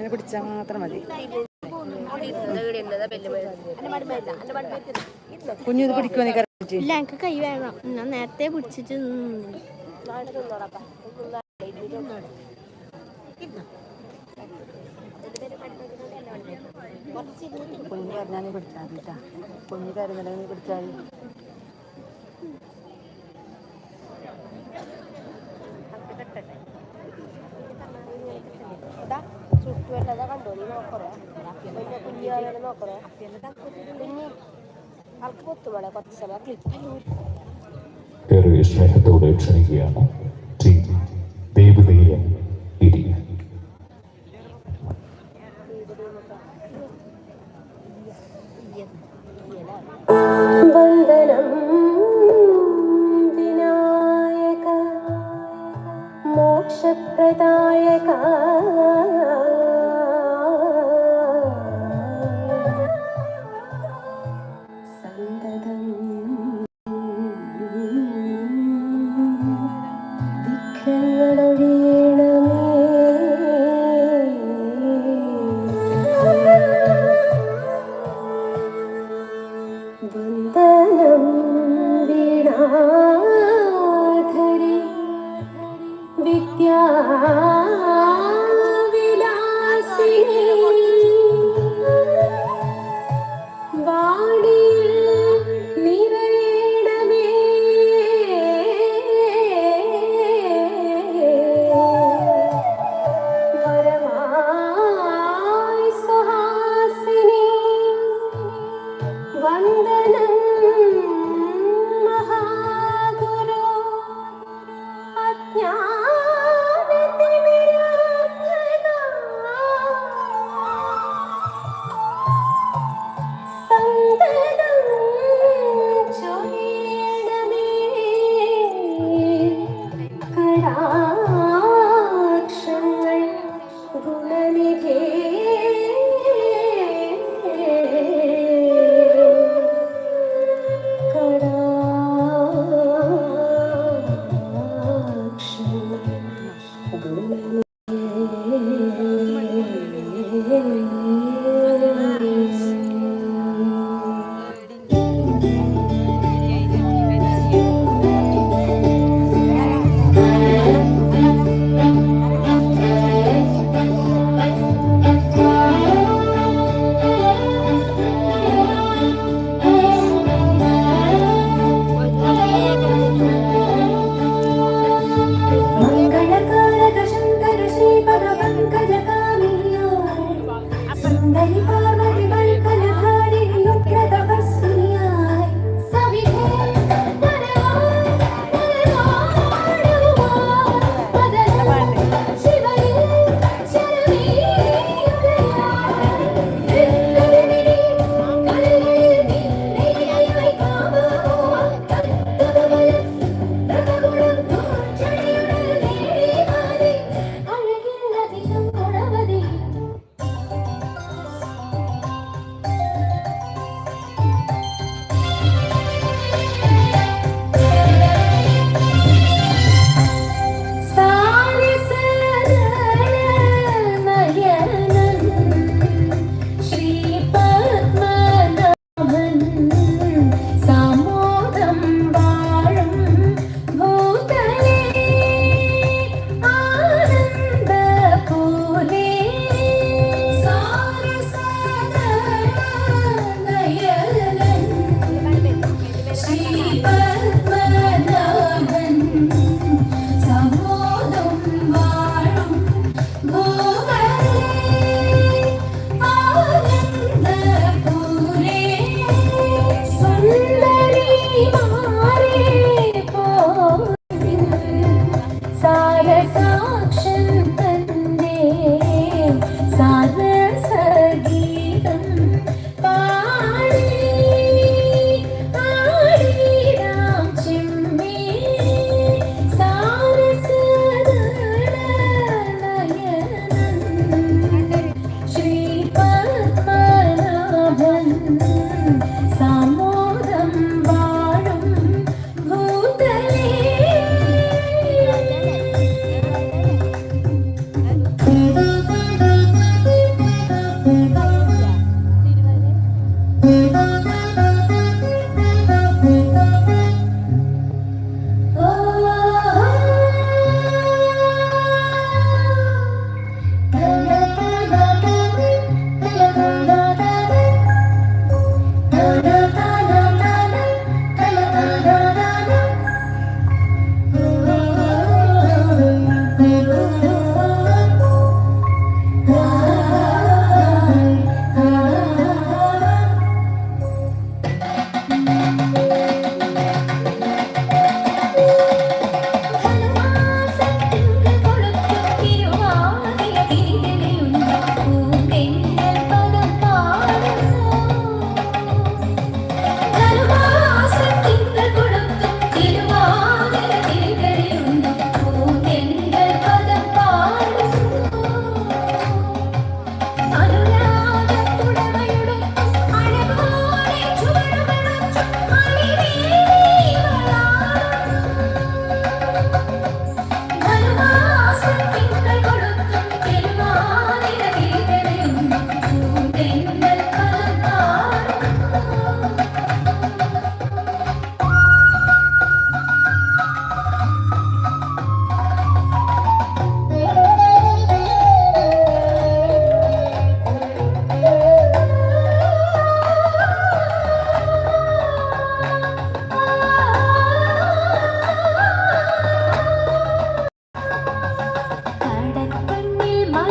ഇങ്ങനെ പിടിച്ചാൽ മാത്രം മതി. കുഞ്ഞു ഇത് പിടിക്കുമോ നീ കറക്റ്റ്? ഇല്ല എനിക്ക് കൈ വേണം. ഞാൻ നേരത്തെ പിടിച്ചിട്ട്. കുഞ്ഞു പറഞ്ഞാൽ നീ പിടിച്ചാൽ കുഞ്ഞു കരുന്നില്ലെങ്കിൽ നീ പിടിച്ചാൽ കണ്ടോ നീ നോക്കറേ പിന്നെ കുഞ്ഞു ആൾക്ക് പൊത്തുമോളെ കുറച്ച് സമയം. ക്ലിപ്പ് സ്നേഹത്തോടെ ക്ഷണിക്കുകയാണ്. ദേവതീയം വിഘ്നങ്ങളൊഴിയണമേ đáy bao oh.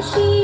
是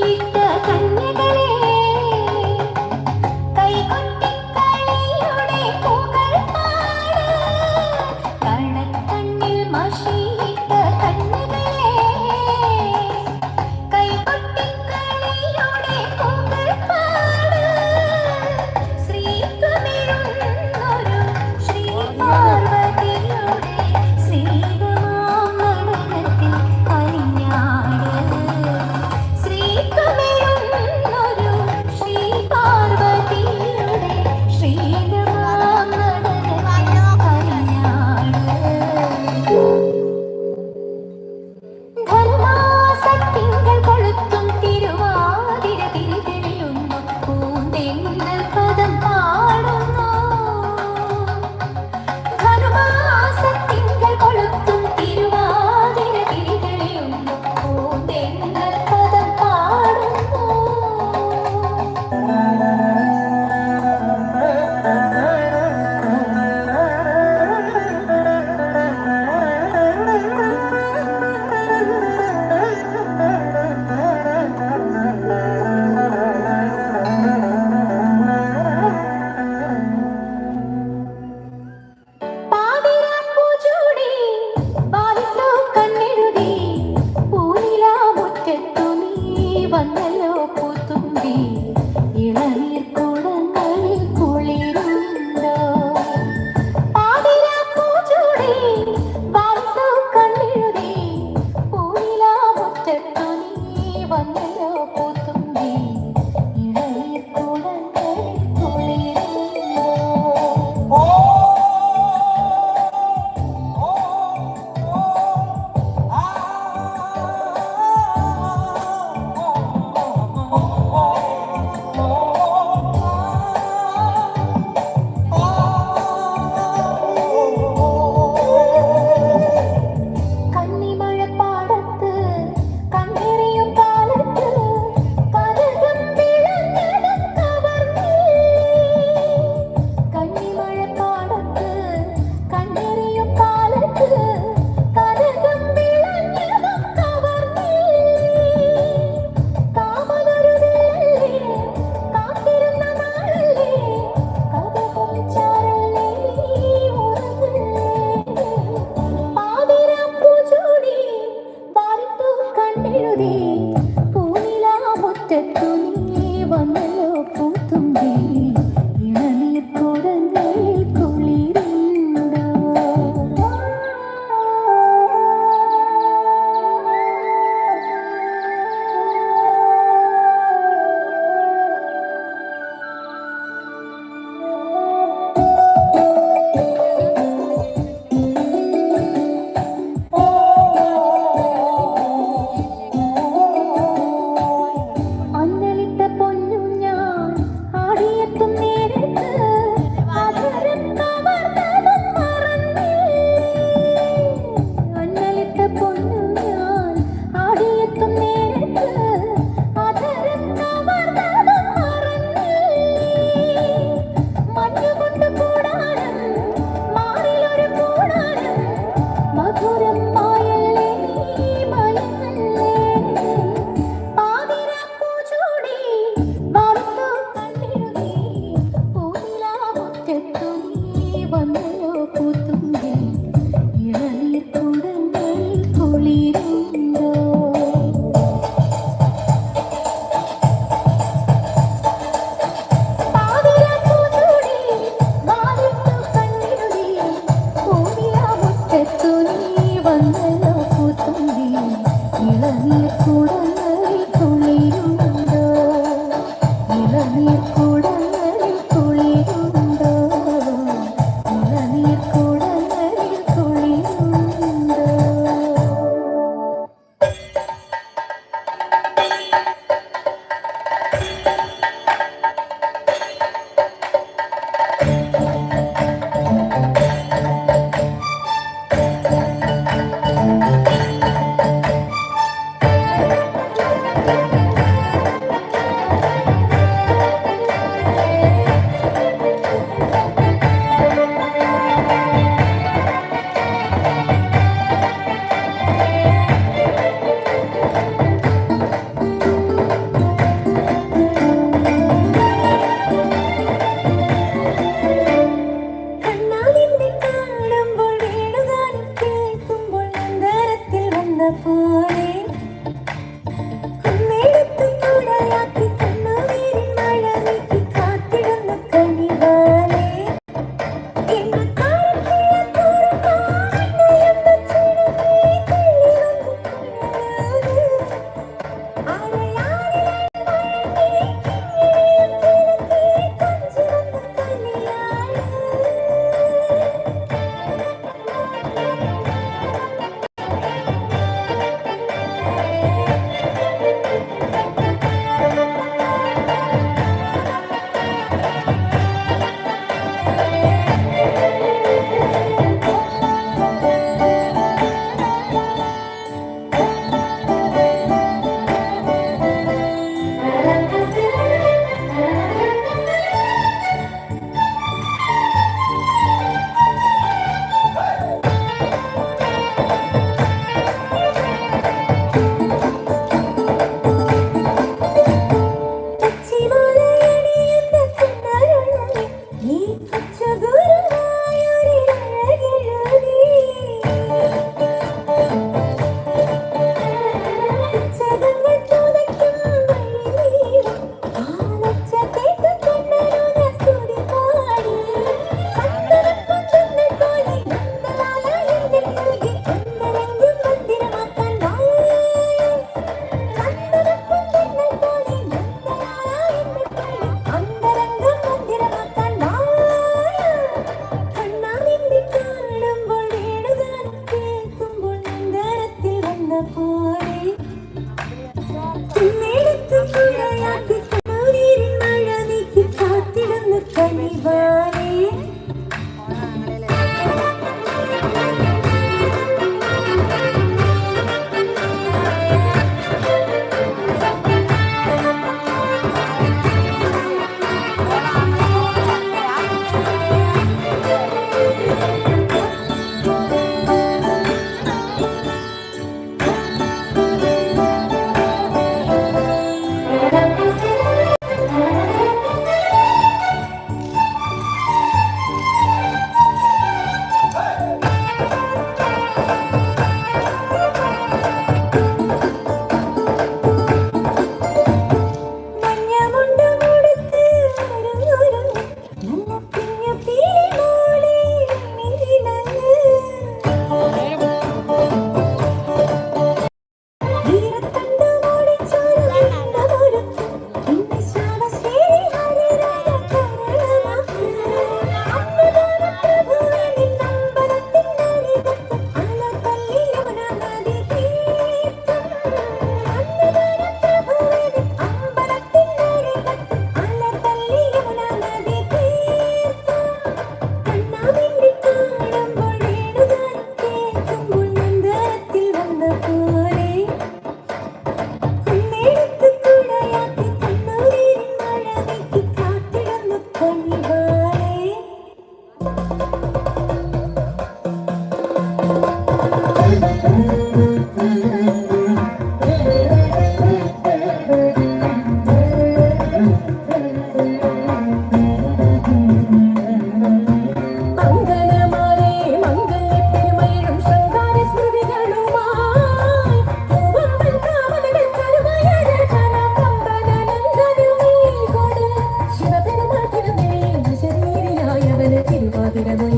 cadeira do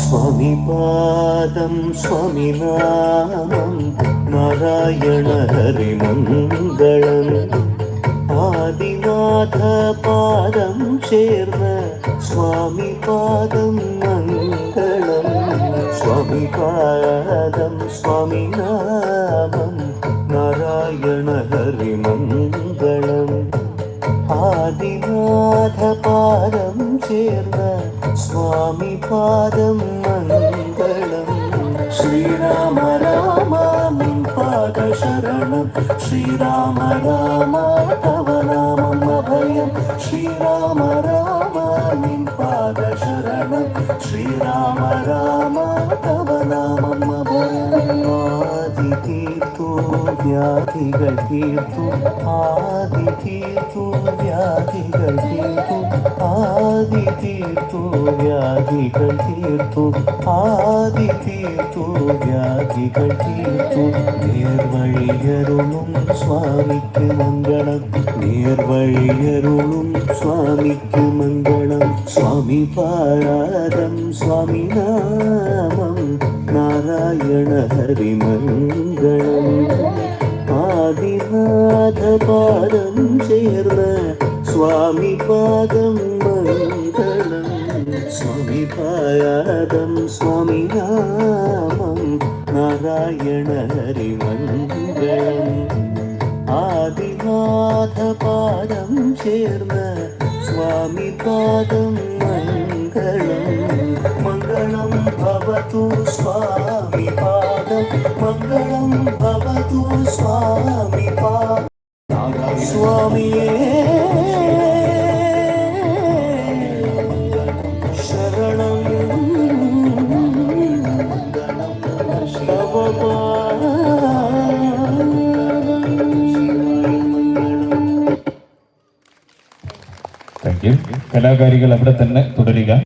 சுவாமி பாதம் சுவாமி நாமம் நாராயண ஹரிமங்களம் ஆதிநாத பாதம் சேர்ந்த சுவாமி பாதம் மங்களம். சுவாமி காலம் சுவாமி நாமம் நாராயண ஹரி மங்களம். ஆதிநாத பாதம் சேர்ந்த சுவாமி பாதம் மங்களம். ஸ்ரீராம ராமாமின் பாத சரணம். ஸ்ரீராம ராமா தவ நாமம் அபயம். ஸ்ரீராம ராம శ్రీరామ రామ తవ నామమ్మ భోజనమాదితి തീർത്തു വ്യാധികൾ തീർത്തു ആദി തീർത്തു വ്യാധികൾ തീർത്തു ആദി തീർത്തു വ്യാധികൾ തീർത്തു ആദി തീർത്തു വ്യാധികൾ തീർത്തു നേർവഴിയരുളും സ്വാമിക്ക് മംഗളം നേർവഴിയരുളും സ്വാമിക്ക് മംഗളം സ്വാമി പാരാതം സ്വാമി നാമം നാരായണ ഹരിമംഗളം ആദിനാഥപാദം ചേർന്ന് സ്വാമി പാദം മംഗളം. സ്വാമി പാദം സ്വാമി രാമം നാരായണ ഹരിമംഗളം ആദിനാഥപാദം ചേർന്ന് സ്വാമി പാദം மங்களம். மங்களம் பவது சுவாமி பாதம். மங்களம் பவது சுவாமி பாதம். சுவாமியே കലാകാരികൾ അവിടെ തന്നെ തുടരുക.